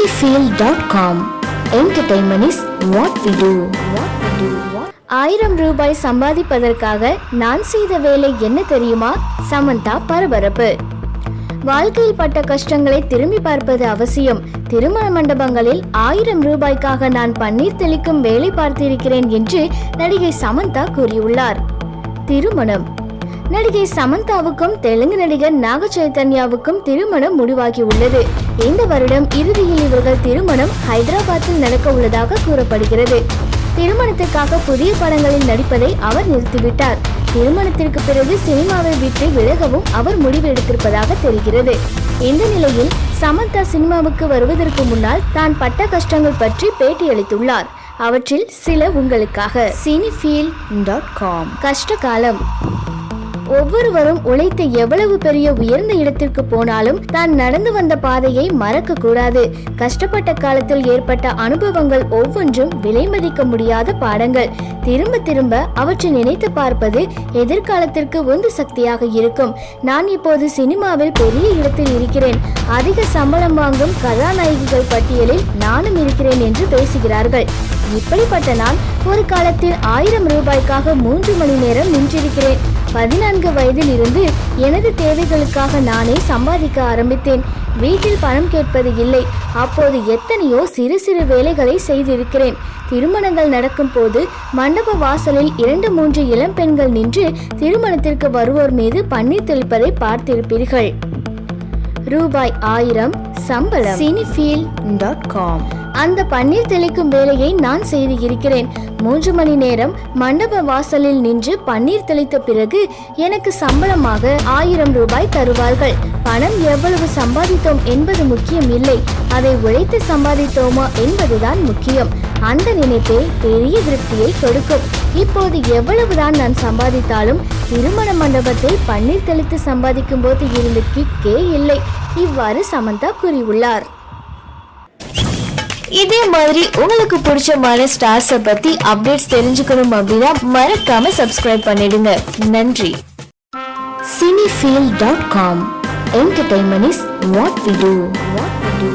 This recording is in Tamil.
cinefield.com Entertainment is what we do. What we do. ஆயிரம் ரூபாய் சம்பாதிப்பதற்காக நான் செய்த வேலை என்ன தெரியுமா? சமந்தா பரபரப்பு. வாழ்க்கையில் பட்ட கஷ்டங்களை திரும்பி பார்ப்பது அவசியம். திருமண மண்டபங்களில் ஆயிரம் ரூபாய்க்காக நான் பன்னீர் தெளிக்கும் வேலை பார்த்திருக்கிறேன் என்று நடிகை சமந்தா கூறியுள்ளார். திருமணம். நடிகை சமந்தாவுக்கும் தெலுங்கு நடிகர் நாக சைத்தன்யாவுக்கும் திருமணம் முடிவாகி உள்ளது இந்த வருடம் இறுதியில் இவர்கள் திருமணம் ஹைதராபாத்தில் நடக்க உள்ளதாக கூறப்படுகிறது. திருமணத்திற்காக புதிய படங்களில் நடிப்பதை அவர் நிறுத்திவிட்டார். திருமணத்திற்கு பிறகு சினிமாவை விட்டு விலகவும் அவர் முடிவு எடுத்திருப்பதாக தெரிகிறது. இந்த நிலையில் சமந்தா சினிமாவுக்கு வருவதற்கு முன்னால் தான் பட்ட கஷ்டங்கள் பற்றி பேட்டியளித்துள்ளார். அவற்றில் சில உங்களுக்காக. சினிஃபீல் டாட் காம் கஷ்ட காலம் ஒவ்வொருவரும் உழைத்து எவ்வளவு பெரிய உயர்ந்த இடத்திற்கு போனாலும் தான் நடந்து வந்த பாதையை மறக்க கூடாது கஷ்டப்பட்ட காலத்தில் ஏற்பட்ட அனுபவங்கள் ஒவ்வொன்றும் விலை மதிக்க முடியாத பாடங்கள். திரும்ப திரும்ப அவற்றை நினைத்து பார்ப்பது எதிர்காலத்திற்கு உந்து சக்தியாக இருக்கும். நான் இப்போது சினிமாவில் பெரிய இடத்தில் இருக்கிறேன். அதிக சம்பளம் வாங்கும் கதாநாயகிகள் பட்டியலில் நானும் இருக்கிறேன் என்று பேசுகிறார்கள். இப்படிப்பட்ட நான் ஒரு காலத்தில் ஆயிரம் ரூபாய்க்காக மூன்று மணி நேரம் நின்றிருக்கிறேன். பதினான்கு வயதில் இருந்து எனது தேவைகளுக்காக நானே சம்பாதிக்க ஆரம்பித்தேன். வீட்டில் பணம் கேட்பது இல்லை. அப்போது எத்தனையோ சிறு சிறு வேலைகளை செய்திருக்கிறேன். திருமணங்கள் நடக்கும் போது மண்டப வாசலில் இரண்டு மூன்று இளம் பெண்கள் நின்று திருமணத்திற்கு வருவோர் மீது பன்னீர் தெளிப்பதை பார்த்திருப்பீர்கள். ரூபாய் ஆயிரம் சம்பளம். சினிஃபீல் டாட் காம் அந்த பன்னீர் தெளிக்கும் வேலையை நான் செய்து இருக்கிறேன். மூன்று மணி நேரம் மண்டப வாசலில் நின்று பன்னீர் தெளித்த பிறகு எனக்கு சம்பளமாக ஆயிரம் ரூபாய் தருவார்கள். பணம் எவ்வளவு சம்பாதித்தோம் என்பது முக்கியம் இல்லை. அதை உழைத்து சம்பாதித்தோமா என்பதுதான் முக்கியம். அந்த நினைப்பே பெரிய திருப்தியை கொடுக்கும். இப்போது எவ்வளவுதான் நான் சம்பாதித்தாலும் திருமண மண்டபத்தில் பன்னீர் தெளித்து சம்பாதிக்கும் போது இருந்த கிக்கே இல்லை. இவ்வாறு சமந்தா கூறியுள்ளார். இதே மாதிரி உங்களுக்கு பிடிச்சமான ஸ்டார்ஸை பத்தி அப்டேட்ஸ் தெரிஞ்சுக்கணும் அப்படின்னா மறக்காம சப்ஸ்கிரைப் பண்ணிடுங்க. நன்றி. Cinefeel dot com entertainment is what we do what we do